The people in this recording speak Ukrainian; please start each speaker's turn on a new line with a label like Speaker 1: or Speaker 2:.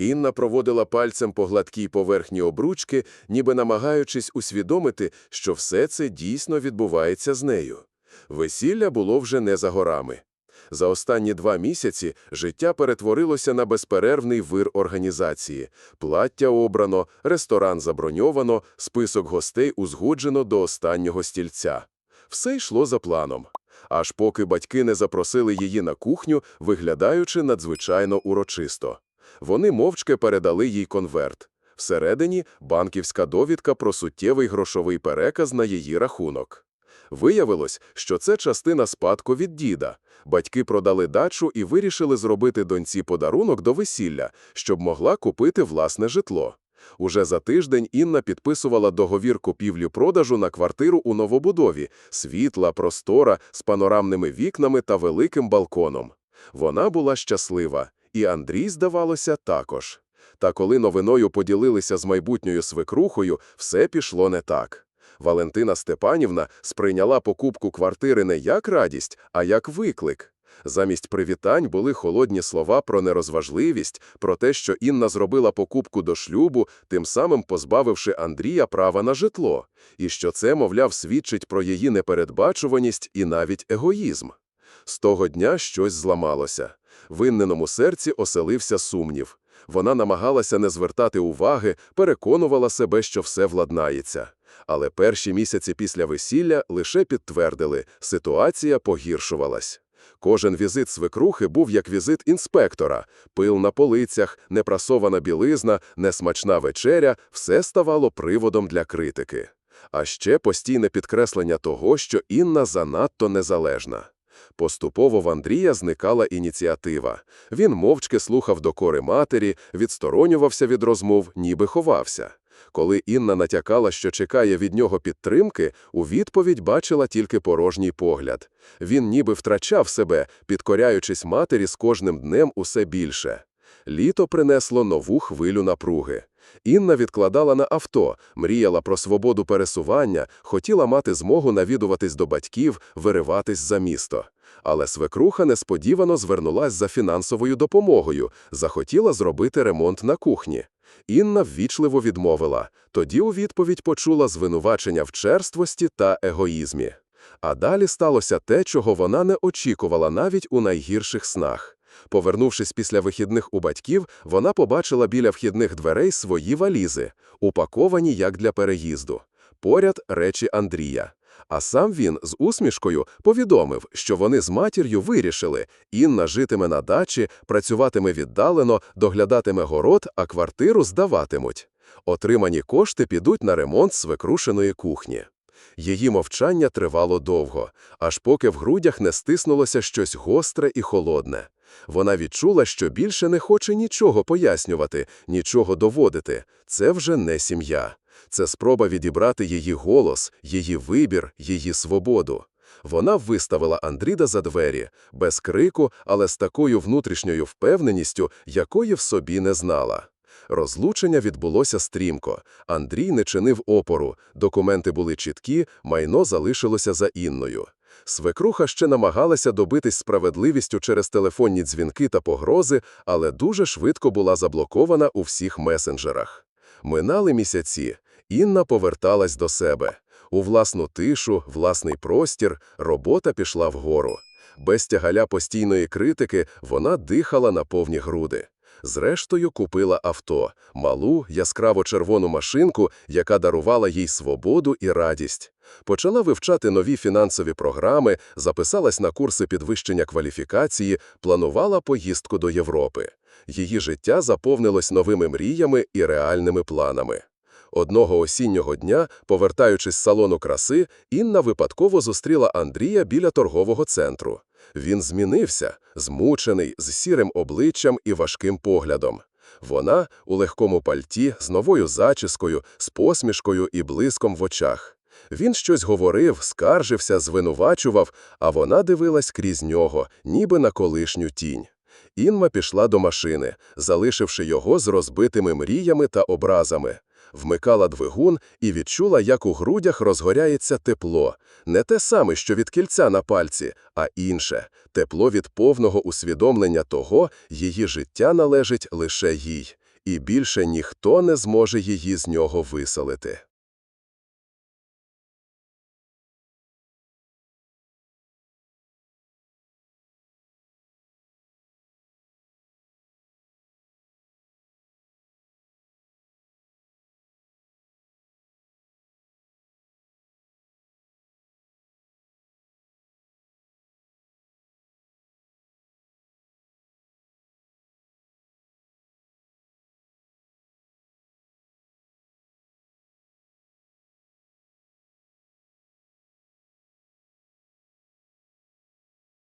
Speaker 1: Інна проводила пальцем по гладкій поверхні обручки, ніби намагаючись усвідомити, що все це дійсно відбувається з нею. Весілля було вже не за горами. За останні два місяці життя перетворилося на безперервний вир організації. Плаття обрано, ресторан заброньовано, список гостей узгоджено до останнього стільця. Все йшло за планом. Аж поки батьки не запросили її на кухню, виглядаючи надзвичайно урочисто. Вони мовчки передали їй конверт. Всередині – банківська довідка про суттєвий грошовий переказ на її рахунок. Виявилось, що це частина спадку від діда. Батьки продали дачу і вирішили зробити доньці подарунок до весілля, щоб могла купити власне житло. Уже за тиждень Інна підписувала договір купівлі-продажу на квартиру у новобудові, світла, простора, з панорамними вікнами та великим балконом. Вона була щаслива, і Андрій, здавалося, також. Та коли новиною поділилися з майбутньою свекрухою, все пішло не так. Валентина Степанівна сприйняла покупку квартири не як радість, а як виклик. Замість привітань були холодні слова про нерозважливість, про те, що Інна зробила покупку до шлюбу, тим самим позбавивши Андрія права на житло, і що це, мовляв, свідчить про її непередбачуваність і навіть егоїзм. З того дня щось зламалося. В Інненому серці оселився сумнів. Вона намагалася не звертати уваги, переконувала себе, що все владнається. Але перші місяці після весілля лише підтвердили – ситуація погіршувалась. Кожен візит свекрухи був як візит інспектора. Пил на полицях, непрасована білизна, несмачна вечеря – все ставало приводом для критики. А ще постійне підкреслення того, що Інна занадто незалежна. Поступово в Андрія зникала ініціатива. Він мовчки слухав докори матері, відсторонювався від розмов, ніби ховався. Коли Інна натякала, що чекає від нього підтримки, у відповідь бачила тільки порожній погляд. Він ніби втрачав себе, підкоряючись матері з кожним днем усе більше. Літо принесло нову хвилю напруги. Інна відкладала на авто, мріяла про свободу пересування, хотіла мати змогу навідуватись до батьків, вириватись за місто. Але свекруха несподівано звернулась за фінансовою допомогою, захотіла зробити ремонт на кухні. Інна ввічливо відмовила, тоді у відповідь почула звинувачення в черствості та егоїзмі. А далі сталося те, чого вона не очікувала навіть у найгірших снах. Повернувшись після вихідних у батьків, вона побачила біля вхідних дверей свої валізи, упаковані як для переїзду. Поряд речі Андрія. А сам він з усмішкою повідомив, що вони з матір'ю вирішили, Інна житиме на дачі, працюватиме віддалено, доглядатиме город, а квартиру здаватимуть. Отримані кошти підуть на ремонт свекрушеної кухні. Її мовчання тривало довго, аж поки в грудях не стиснулося щось гостре і холодне. Вона відчула, що більше не хоче нічого пояснювати, нічого доводити. Це вже не сім'я. Це спроба відібрати її голос, її вибір, її свободу. Вона виставила Андріда за двері, без крику, але з такою внутрішньою впевненістю, якої в собі не знала. Розлучення відбулося стрімко. Андрій не чинив опору, документи були чіткі, майно залишилося за Інною. Свекруха ще намагалася добитись справедливістю через телефонні дзвінки та погрози, але дуже швидко була заблокована у всіх месенджерах. Минали місяці. Інна поверталась до себе. У власну тишу, власний простір, робота пішла вгору. Без тягаля постійної критики вона дихала на повні груди. Зрештою, купила авто, малу, яскраво червону машинку, яка дарувала їй свободу і радість. Почала вивчати нові фінансові програми, записалась на курси підвищення кваліфікації, планувала поїздку до Європи. Її життя заповнилось новими мріями і реальними планами. Одного осіннього дня, повертаючись з салону краси, Інна випадково зустріла Андрія біля торгового центру. Він змінився, змучений, з сірим обличчям і важким поглядом. Вона у легкому пальті, з новою зачіскою, з посмішкою і блиском в очах. Він щось говорив, скаржився, звинувачував, а вона дивилась крізь нього, ніби на колишню тінь. Інма пішла до машини, залишивши його з розбитими мріями та образами вмикала двигун і відчула, як у грудях розгоряється тепло, не те саме, що від кільця на пальці, а інше тепло від повного усвідомлення того, її життя належить лише їй. і більше ніхто не зможе її з нього виселити.